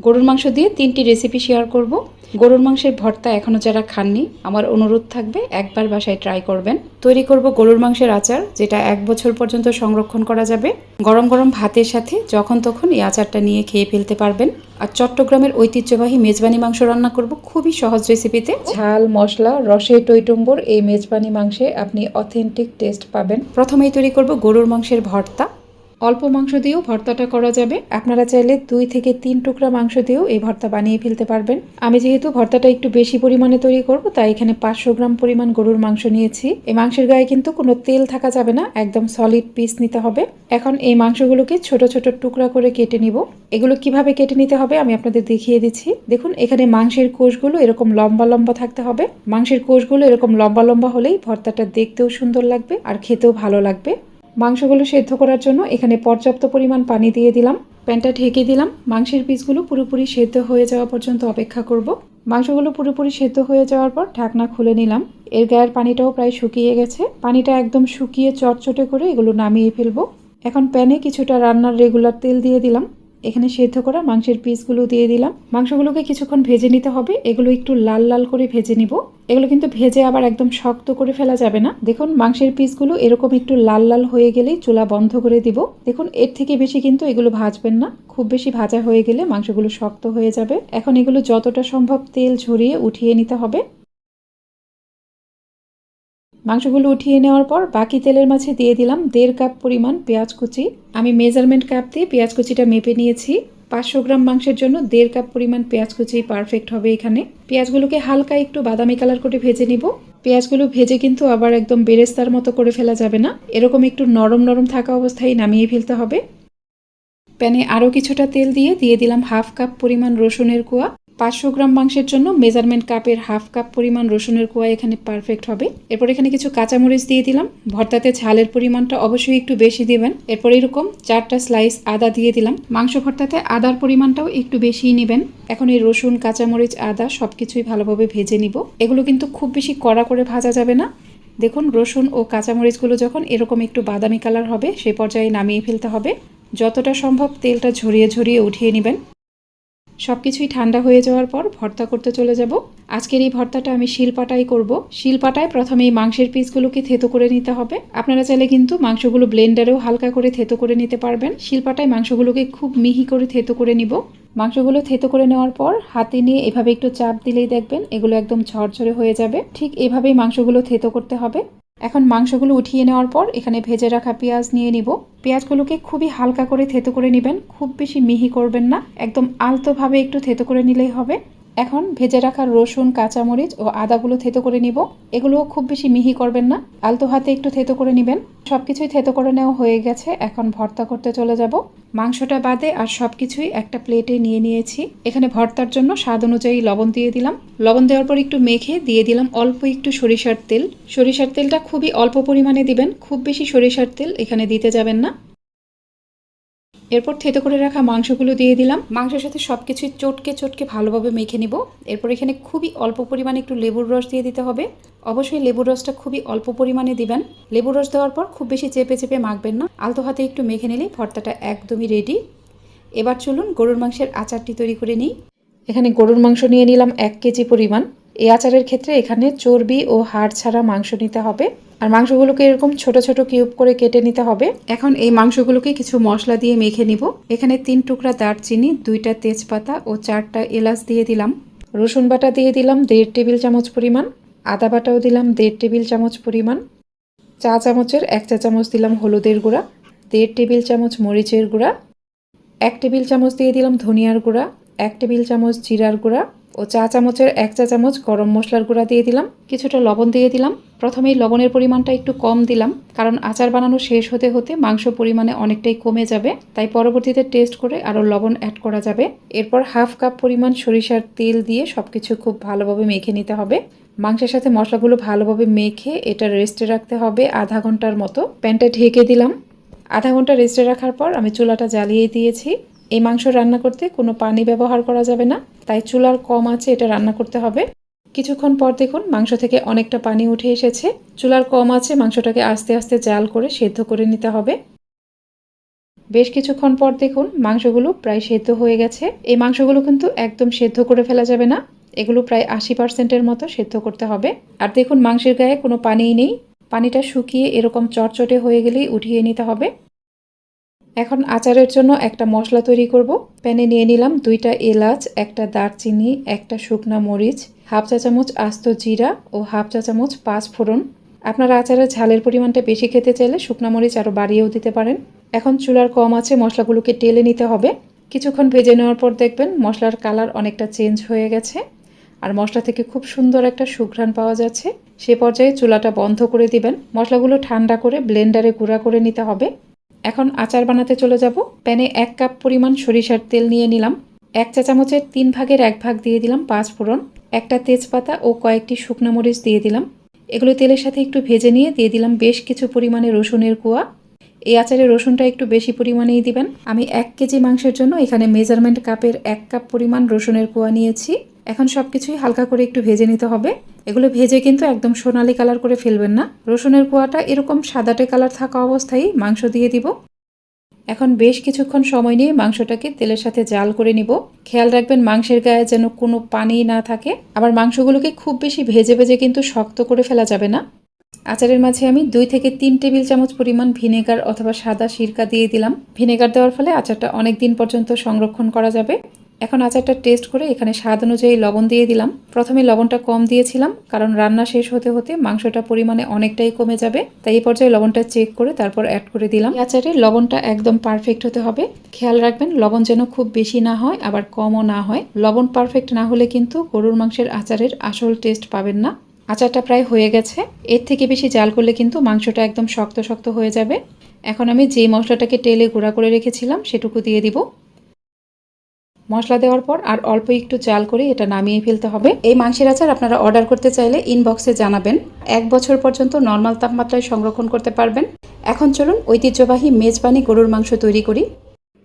গরুর মাংস দিয়ে তিনটি রেসিপি শেয়ার করব। গরুর মাংসের ভর্তা এখনও যারা খাননি, আমার অনুরোধ থাকবে একবার বাসায় ট্রাই করবেন। তৈরি করব গরুর মাংসের আচার, যেটা এক বছর পর্যন্ত সংরক্ষণ করা যাবে। গরম গরম ভাতের সাথে যখন তখন এই আচারটা নিয়ে খেয়ে ফেলতে পারবেন। আর চট্টগ্রামের ঐতিহ্যবাহী মেজবানি মাংস রান্না করব খুবই সহজ রেসিপিতে ঝাল, মশলা রসে টইটম্বর এই মেজবানি মাংসে আপনি অথেন্টিক টেস্ট পাবেন। প্রথমেই তৈরি করব গরুর মাংসের ভর্তা। অল্প মাংস দিয়েও ভর্তাটা করা যাবে। আপনারা চাইলে দুই থেকে তিন টুকরা মাংস দিয়েও এই ভর্তা বানিয়ে ফেলতে পারবেন। আমি যেহেতু ভর্তাটা একটু বেশি পরিমাণে তৈরি করব, তাই এখানে পাঁচশো গ্রাম পরিমাণ গরুর মাংস নিয়েছি। এই মাংসের গায়ে কিন্তু কোনো তেল থাকা যাবে না, একদম সলিড পিস নিতে হবে। এখন এই মাংসগুলোকে ছোট ছোট টুকরা করে কেটে নিব। এগুলো কীভাবে কেটে নিতে হবে আমি আপনাদের দেখিয়ে দিচ্ছি। দেখুন, এখানে মাংসের কোষগুলো এরকম লম্বা লম্বা থাকতে হবে। মাংসের কোষগুলো এরকম লম্বা লম্বা হলেই ভর্তাটা দেখতেও সুন্দর লাগবে আর খেতেও ভালো লাগবে। মাংসগুলো সেদ্ধ করার জন্য এখানে পর্যাপ্ত পরিমাণ পানি দিয়ে দিলাম। প্যানটা ঢেকে দিলাম। মাংসের পিসগুলো পুরোপুরি সেদ্ধ হয়ে যাওয়া পর্যন্ত অপেক্ষা করব। মাংসগুলো পুরোপুরি সেদ্ধ হয়ে যাওয়ার পর ঢাকনা খুলে নিলাম। এর গায়ের পানিটাও প্রায় শুকিয়ে গেছে। পানিটা একদম শুকিয়ে চটচটে করে এগুলো নামিয়ে ফেলব। এখন প্যানে কিছুটা রান্নার রেগুলার তেল দিয়ে দিলাম। এখানে সেদ্ধ করা মাংসের পিসগুলো দিয়ে দিলাম। মাংসগুলোকে কিছুক্ষণ ভেজে নিতে হবে। এগুলো একটু লাল লাল করে ভেজে নিব। এগুলো কিন্তু ভেজে আবার একদম শক্ত করে ফেলা যাবে না। দেখুন, মাংসের পিসগুলো এরকম একটু লাল লাল হয়ে গেলেই চুলা বন্ধ করে দিব। দেখুন, এর থেকে বেশি কিন্তু এগুলো ভাজবেন না। খুব বেশি ভাজা হয়ে গেলে মাংসগুলো শক্ত হয়ে যাবে। এখন এগুলো যতটা সম্ভব তেল ঝরিয়ে উঠিয়ে নিতে হবে। মাংসগুলো উঠিয়ে নেওয়ার পর বাকি তেলের মাঝে দিয়ে দিলাম দেড় কাপ পরিমাণ পেঁয়াজ কুচি। আমি মেজারমেন্ট কাপ দিয়ে পেঁয়াজ কুচিটা মেপে নিয়েছি। পাঁচশো গ্রাম মাংসের জন্য দেড় কাপ পরিমাণ পেঁয়াজ কুচি পারফেক্ট হবে এখানে। পেঁয়াজগুলোকে হালকা একটু বাদামি কালার করে ভেজে নিব। পেঁয়াজগুলো ভেজে কিন্তু আবার একদম বেরেস্তার মতো করে ফেলা যাবে না। এরকম একটু নরম নরম থাকা অবস্থায় নামিয়ে ফেলতে হবে। প্যানে আরও কিছুটা তেল দিয়ে দিয়ে দিলাম হাফ কাপ পরিমাণ রসুনের কুয়া। পাঁচশো গ্রাম মাংসের জন্য মেজারমেন্ট কাপের হাফ কাপ পরিমাণ রসুনের কোয়া এখানে পারফেক্ট হবে। এরপর এখানে কিছু কাঁচামরিচ দিয়ে দিলাম। ভর্তাতে ঝালের পরিমাণটা অবশ্যই একটু বেশি দিবেন। এরপর এরকম চারটা স্লাইস আদা দিয়ে দিলাম। মাংস ভর্তাতে আদার পরিমাণটাও একটু বেশিই নেবেন। এখন এই রসুন, কাঁচামরিচ, আদা সব কিছুই ভালোভাবে ভেজে নিব। এগুলো কিন্তু খুব বেশি কড়া করে ভাজা যাবে না। দেখুন, রসুন ও কাঁচামরিচগুলো যখন এরকম একটু বাদামি কালার হবে সেই পর্যায়ে নামিয়ে ফেলতে হবে। যতটা সম্ভব তেলটা ঝরিয়ে ঝরিয়ে উঠিয়ে নেবেন। সব কিছুই ঠান্ডা হয়ে যাওয়ার পর ভর্তা করতে চলে যাব। আজকের এই ভর্তাটা আমি শিলপাটাই করব। শিলপাটায় প্রথমে এই মাংসের পিসগুলোকে থেতো করে নিতে হবে। আপনারা চাইলে কিন্তু মাংসগুলো ব্লেন্ডারেও হালকা করে থেতো করে নিতে পারবেন। শিলপাটায় মাংসগুলোকে খুব মিহি করে থেতো করে নিব। মাংসগুলো থেতো করে নেওয়ার পর হাতে নিয়ে এভাবে একটু চাপ দিলেই দেখবেন এগুলো একদম ঝরঝরে হয়ে যাবে। ঠিক এভাবেই মাংসগুলো থেতো করতে হবে। এখন মাংসগুলো উঠিয়ে নেওয়ার পর এখানে ভেজে রাখা পেঁয়াজ নিয়ে নিব। পেঁয়াজগুলোকে খুবই হালকা করে থেতো করে নেবেন, খুব বেশি মিহি করবেন না, একদম আলতোভাবে একটু থেতো করে নিলেই হবে। এখন ভেজে রাখা রসুন, কাঁচামরিচ ও আদাগুলো থেতো করে নিব। এগুলোও খুব বেশি মিহি করবেন না। আলতো হাতে একটু থেতো করে নেবেন। সব কিছুই থেতো করে নেওয়া হয়ে গেছে। এখন ভর্তা করতে চলে যাব। মাংসটা বাদে আর সব কিছুই একটা প্লেটে নিয়ে নিয়েছি। এখানে ভর্তার জন্য স্বাদ অনুযায়ী লবণ দিয়ে দিলাম। লবণ দেওয়ার পর একটু মেখে দিয়ে দিলাম অল্প একটু সরিষার তেল। সরিষার তেলটা খুবই অল্প পরিমাণে দিবেন। খুব বেশি সরিষার তেল এখানে দিতে যাবেন না। এরপর থেতো করে রাখা মাংসগুলো দিয়ে দিলাম। মাংসের সাথে সব কিছুই চটকে চটকে ভালোভাবে মেখে নিব। এরপর এখানে খুবই অল্প পরিমাণে একটু লেবুর রস দিয়ে দিতে হবে। অবশ্যই লেবুর রসটা খুবই অল্প পরিমাণে দিবেন। লেবুর রস দেওয়ার পর খুব বেশি চেপে চেপে মাখবেন না। আলতো হাতে একটু মেখে নিলেই ভর্তাটা একদমই রেডি এবার চলুন গরুর মাংসের আচারটি তৈরি করে নিই। এখানে গরুর মাংস নিয়ে নিলাম এক কেজি পরিমাণ। এই আচারের ক্ষেত্রে এখানে চর্বি ও হাড় ছাড়া মাংস নিতে হবে। আর মাংসগুলোকে এরকম ছোট ছোট কিউব করে কেটে নিতে হবে। এখন এই মাংসগুলোকে কিছু মশলা দিয়ে মেখে নিব। এখানে তিন টুকরা দারচিনি, দুইটা তেজপাতা ও চারটা এলাচ দিয়ে দিলাম। রসুন বাটা দিয়ে দিলাম দেড় টেবিল চামচ পরিমাণ। আদা বাটাও দিলাম দেড় টেবিল চামচ পরিমাণ। চা চামচের এক চা চামচ দিলাম হলুদের গুঁড়া, দেড় টেবিল চামচ মরিচের গুঁড়া, এক টেবিল চামচ দিয়ে দিলাম ধনিয়ার গুঁড়া, এক টেবিল চামচ জিরার গুঁড়া ও চা চামচের এক চা চামচ গরম মশলার গুঁড়া দিয়ে দিলাম, কিছুটা লবণ দিয়ে দিলাম। প্রথমেই লবণের পরিমাণটা একটু কম দিলাম, কারণ আচার বানানো শেষ হতে হতে মাংস পরিমাণে অনেকটাই কমে যাবে, তাই পরবর্তীতে টেস্ট করে আরও লবণ অ্যাড করা যাবে। এরপর হাফ কাপ পরিমাণ সরিষার তেল দিয়ে সব কিছু খুব ভালোভাবে মেখে নিতে হবে। মাংসের সাথে মশলাগুলো ভালোভাবে মেখে এটা রেস্টে রাখতে হবে আধা ঘণ্টার মতো। প্যানটা ঢেকে দিলাম। আধা ঘণ্টা রেস্টে রাখার পর আমি চুলাটা জ্বালিয়ে দিয়েছি। এই মাংস রান্না করতে কোনো পানি ব্যবহার করা যাবে না, তাই চুলার কম আছে এটা রান্না করতে হবে। কিছুক্ষণ পর দেখুন মাংস থেকে অনেকটা পানি উঠে এসেছে। চুলার কম আছে, মাংসটাকে আস্তে আস্তে জাল করে সেদ্ধ করে নিতে হবে। বেশ কিছুক্ষণ পর দেখুন মাংসগুলো প্রায় সেদ্ধ হয়ে গেছে। এই মাংসগুলো কিন্তু একদম সেদ্ধ করে ফেলা যাবে না, এগুলো প্রায় আশি পার্সেন্টের মতো সেদ্ধ করতে হবে। আর দেখুন মাংসের গায়ে কোনো পানিই নেই, পানিটা শুকিয়ে এরকম চটচটে হয়ে গেলেই উঠিয়ে নিতে হবে। এখন আচারের জন্য একটা মশলা তৈরি করব। প্যানে নিয়ে নিলাম দুইটা এলাচ, একটা দারচিনি, একটা শুকনা মরিচ, হাফ চা চামচ আস্ত জিরা ও হাফ চা চামচ পাঁচ ফোড়ন। আপনারা আচারের ঝালের পরিমাণটা বেশি খেতে চাইলে শুকনা মরিচ আরও বাড়িয়েও দিতে পারেন। এখন চুলার কম আছে, মশলাগুলোকে টেলে নিতে হবে। কিছুক্ষণ ভেজে নেওয়ার পর দেখবেন মশলার কালার অনেকটা চেঞ্জ হয়ে গেছে আর মশলা থেকে খুব সুন্দর একটা সুঘ্রাণ পাওয়া যাচ্ছে। সে পর্যায়ে চুলাটা বন্ধ করে দিবেন। মশলাগুলো ঠান্ডা করে ব্লেন্ডারে গুঁড়া করে নিতে হবে। এখন আচার বানাতে চলে যাব। প্যানে এক কাপ পরিমাণ সরিষার তেল নিয়ে নিলাম। এক চা চামচের তিন ভাগের এক ভাগ দিয়ে দিলাম পাঁচ ফোড়ন। একটা তেজপাতা ও কয়েকটি শুকনো মরিচ দিয়ে দিলাম। এগুলো তেলের সাথে একটু ভেজে নিয়ে দিয়ে দিলাম বেশ কিছু পরিমাণে রসুনের কুয়া। এই আচারে রসুনটা একটু বেশি পরিমাণেই দিবেন। আমি এক কেজি মাংসের জন্য এখানে মেজারমেন্ট কাপের এক কাপ পরিমাণ রসুনের কুয়া নিয়েছি। এখন সব কিছুই হালকা করে একটু ভেজে নিতে হবে। এগুলো ভেজে কিন্তু একদম সোনালি কালার করে ফেলবেন না। রসুনের কুয়াটা এরকম সাদাটে কালার থাকা অবস্থায় মাংস দিয়ে দিব। এখন বেশ কিছুক্ষণ সময় নিয়ে মাংসটাকে তেলের সাথে জাল করে নিব। খেয়াল রাখবেন মাংসের গায়ে যেন কোনো পানি না থাকে। আবার মাংসগুলোকে খুব বেশি ভেজে ভেজে কিন্তু শক্ত করে ফেলা যাবে না। আচারের মাঝে আমি দুই থেকে তিন টেবিল চামচ পরিমাণ ভিনেগার অথবা সাদা সিরকা দিয়ে দিলাম। ভিনেগার দেওয়ার ফলে আচারটা অনেক দিন পর্যন্ত সংরক্ষণ করা যাবে। এখন আচারটা টেস্ট করে এখানে স্বাদ অনুযায়ী লবণ দিয়ে দিলাম। প্রথমে লবণটা কম দিয়েছিলাম, কারণ রান্না শেষ হতে হতে মাংসটা পরিমাণে অনেকটাই কমে যাবে। তাই এই পর্যায়ে লবণটা চেক করে তারপর অ্যাড করে দিলাম। আচারে লবণটা একদম পারফেক্ট হতে হবে। খেয়াল রাখবেন, লবণ যেন খুব বেশি না হয়, আবার কমও না হয়। লবণ পারফেক্ট না হলে কিন্তু গরুর মাংসের আচারের আসল টেস্ট পাবেন না। আচারটা প্রায় হয়ে গেছে। এর থেকে বেশি জাল করলে কিন্তু মাংসটা একদম শক্ত শক্ত হয়ে যাবে। এখন আমি যে মশলাটাকে টেলে গুঁড়া করে রেখেছিলাম, সেটুকু দিয়ে দিব। মশলা দেওয়ার পর আর অল্প একটু জাল করে এটা নামিয়ে ফেলতে হবে। এই মাংসের আচার আপনারা অর্ডার করতে চাইলে ইনবক্সে জানাবেন। এক বছর পর্যন্ত নর্মাল তাপমাত্রায় সংরক্ষণ করতে পারবেন। এখন চলুন ঐতিহ্যবাহী মেজবানি গরুর মাংস তৈরি করি।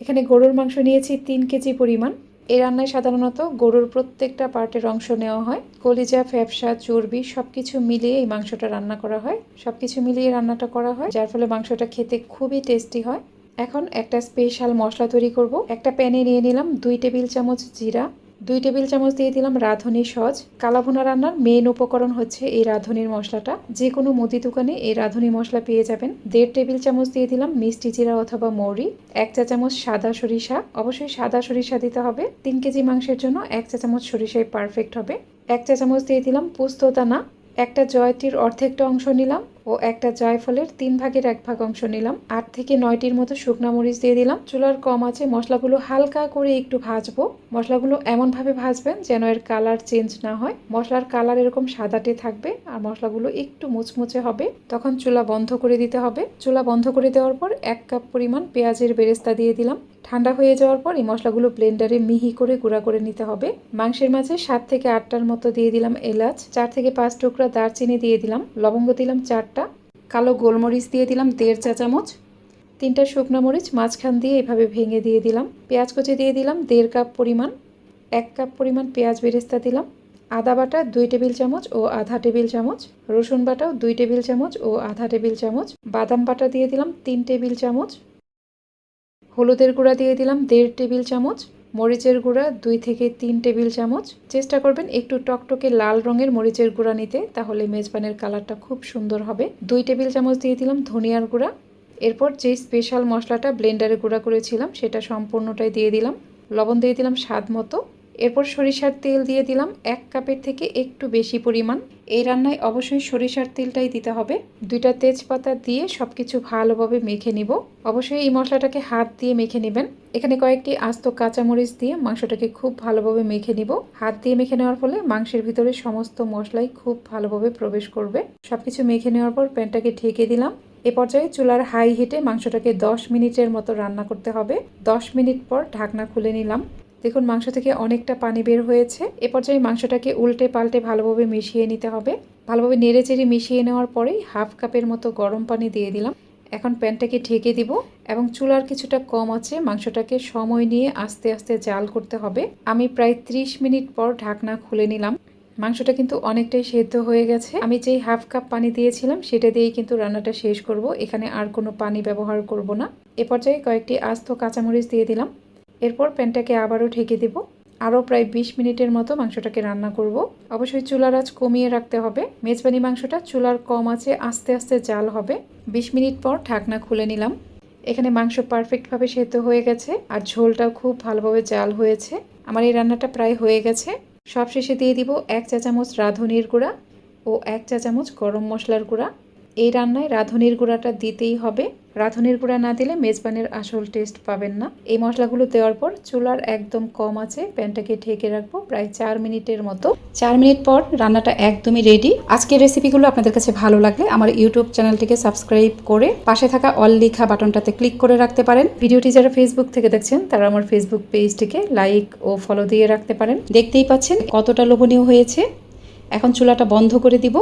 এখানে গরুর মাংস নিয়েছি তিন কেজি পরিমাণ। এই রান্নায় সাধারণত গরুর প্রত্যেকটা পার্টের অংশ নেওয়া হয়। কলিজা, ফ্যাপসা, চর্বি সব কিছু মিলিয়ে এই মাংসটা রান্না করা হয়। সব কিছু মিলিয়ে রান্নাটা করা হয়, যার ফলে মাংসটা খেতে খুবই টেস্টি হয়। এখন একটা স্পেশাল মশলা তৈরি করব। একটা প্যানে নিয়ে নিলাম দুই টেবিল চামচ জিরা দুই টেবিল চামচ দিয়ে দিলাম রাঁধুনি সজ কালাভুনা রান্নার মেন উপকরণ হচ্ছে এই রাঁধুনির মশলাটা। যে কোনো মুদি দোকানে এই রাঁধুনি মশলা পেয়ে যাবেন। দেড় টেবিল চামচ দিয়ে দিলাম মিষ্টি জিরা অথবা মৌরি। এক চা চামচ সাদা সরিষা। অবশ্যই সাদা সরিষা দিতে হবে। তিন কেজি মাংসের জন্য এক চা চামচ সরিষাই পারফেক্ট হবে। এক চা চামচ দিয়ে দিলাম পোস্তদানা একটা জয়টির অর্ধেকটা অংশ নিলাম। ও একটা জয়ফলের তিন ভাগের এক ভাগ অংশ নিলাম। আট থেকে নয়টির মতো শুকনা মরিচ দিয়ে দিলাম। চুলার কম আছে, মশলাগুলো হালকা করে একটু ভাজবো। মশলাগুলো এমনভাবে ভাজবেন যেন এর কালার চেঞ্জ না হয়। মশলার কালার এরকম সাদাটে থাকবে আর মশলাগুলো একটু মুচমুচে হবে। তখন চুলা বন্ধ করে দিতে হবে। চুলা বন্ধ করে দেওয়ার পর এক কাপ পরিমাণ পেঁয়াজের বেরেস্তা দিয়ে দিলাম। ঠান্ডা হয়ে যাওয়ার পর এই মশলাগুলো ব্লেন্ডারে মিহি করে গুঁড়া করে নিতে হবে। মাংসের মাঝে সাত থেকে আটটার মতো দিয়ে দিলাম এলাচ, চার থেকে পাঁচ টুকরা দারচিনি দিয়ে দিলাম, লবঙ্গ দিলাম চারটা, কালো গোলমরিচ দিয়ে দিলাম দেড় চা চামচ, তিনটা শুকনো মরিচ মাঝখান দিয়ে এভাবে ভেঙে দিয়ে দিলাম, পেঁয়াজ কুচি দিয়ে দিলাম দেড় কাপ পরিমাণ, এক কাপ পরিমাণ পেঁয়াজ বেরেস্তা দিলাম, আদা বাটা দুই টেবিল চামচ ও আধা টেবিল চামচ, রসুন বাটাও দুই টেবিল চামচ ও আধা টেবিল চামচ, বাদাম বাটা দিয়ে দিলাম তিন টেবিল চামচ হলুদের গুঁড়া দিয়ে দিলাম দেড় টেবিল চামচ, মরিচের গুঁড়া দুই থেকে তিন টেবিল চামচ। চেষ্টা করবেন একটু টকটকে লাল রঙের মরিচের গুঁড়া নিতে, তাহলে মেজবানের কালারটা খুব সুন্দর হবে। দুই টেবিল চামচ দিয়ে দিলাম ধনিয়ার গুঁড়া। এরপর যে স্পেশাল মশলাটা ব্লেন্ডারে গুঁড়া করেছিলাম, সেটা সম্পূর্ণটাই দিয়ে দিলাম। লবণ দিয়ে দিলাম স্বাদ মতো। এরপর সরিষার তেল দিয়ে দিলাম এক কাপের থেকে একটু বেশি পরিমাণ। এই রান্নায় অবশ্যই সরিষার তেলটাই দিতে হবে। দুইটা তেজপাতা দিয়ে সব কিছু ভালোভাবে মেখে নিব। অবশ্যই এই মশলাটাকে হাত দিয়ে মেখে নেবেন। এখানে কয়েকটি আস্ত কাঁচামরিচ দিয়ে মাংসটাকে খুব ভালোভাবে মেখে নিব। হাত দিয়ে মেখে নেওয়ার ফলে মাংসের ভিতরে সমস্ত মশলাই খুব ভালোভাবে প্রবেশ করবে। সবকিছু মেখে নেওয়ার পর প্যানটাকে ঢেকে দিলাম। এ পর্যায়ে চুলার হাই হিটে মাংসটাকে দশ মিনিটের মতো রান্না করতে হবে। দশ মিনিট পর ঢাকনা খুলে নিলাম। দেখুন, মাংস থেকে অনেকটা পানি বের হয়েছে। এ পর্যায়ে মাংসটাকে উল্টে পাল্টে ভালোভাবে মিশিয়ে নিতে হবে। ভালোভাবে নেড়ে চেড়ে মিশিয়ে নেওয়ার পরেই হাফ কাপের মতো গরম পানি দিয়ে দিলাম। এখন প্যানটাকে ঢেকে দিব এবং চুলার কিছুটা কম আছে, মাংসটাকে সময় নিয়ে আস্তে আস্তে জাল করতে হবে। আমি প্রায় 30 মিনিট পর ঢাকনা খুলে নিলাম। মাংসটা কিন্তু অনেকটাই সেদ্ধ হয়ে গেছে। আমি যেই হাফ কাপ পানি দিয়েছিলাম, সেটা দিয়েই কিন্তু রান্নাটা শেষ করব। এখানে আর কোনো পানি ব্যবহার করব না। এ পর্যায়ে কয়েকটি আস্ত কাঁচামরিচ দিয়ে দিলাম। এরপর প্যানটাকে আবারও ঢেকে দেব। আরও প্রায় বিশ মিনিটের মতো মাংসটাকে রান্না করব। অবশ্যই চুলার আঁচ কমিয়ে রাখতে হবে। মেজবানি মাংসটা চুলার কম আছে আস্তে আস্তে জাল হবে। বিশ মিনিট পর ঢাকনা খুলে নিলাম। এখানে মাংস পারফেক্টভাবে সেদ্ধ হয়ে গেছে আর ঝোলটাও খুব ভালোভাবে জাল হয়েছে। আমার এই রান্নাটা প্রায় হয়ে গেছে। সবশেষে দিয়ে দিব এক চা চামচ রাঁধুনির গুঁড়া ও এক চা চামচ গরম মশলার গুঁড়া। এই রান্নায় রাঁধুনির গুঁড়াটা দিতেই হবে। রাঁধুনির গুঁড়া না দিলে মেজবানের আসল টেস্ট পাবেন না। এই মশলাগুলো দেওয়ার পর চুলার একদম কম আছে, প্যানটাকে ঢেকে রাখব প্রায় চার মিনিটের মতো। চার মিনিট পর রান্নাটা একদমই রেডি আজকের রেসিপিগুলো আপনাদের কাছে ভালো লাগলে আমার ইউটিউব চ্যানেলটিকে সাবস্ক্রাইব করে পাশে থাকা অল লেখা বাটনটাতে ক্লিক করে রাখতে পারেন। ভিডিওটি যারা ফেসবুক থেকে দেখছেন, তারা আমার ফেসবুক পেজটিকে লাইক ও ফলো দিয়ে রাখতে পারেন। দেখতেই পাচ্ছেন কতটা লোভনীয় হয়েছে। এখন চুলাটা বন্ধ করে দিব।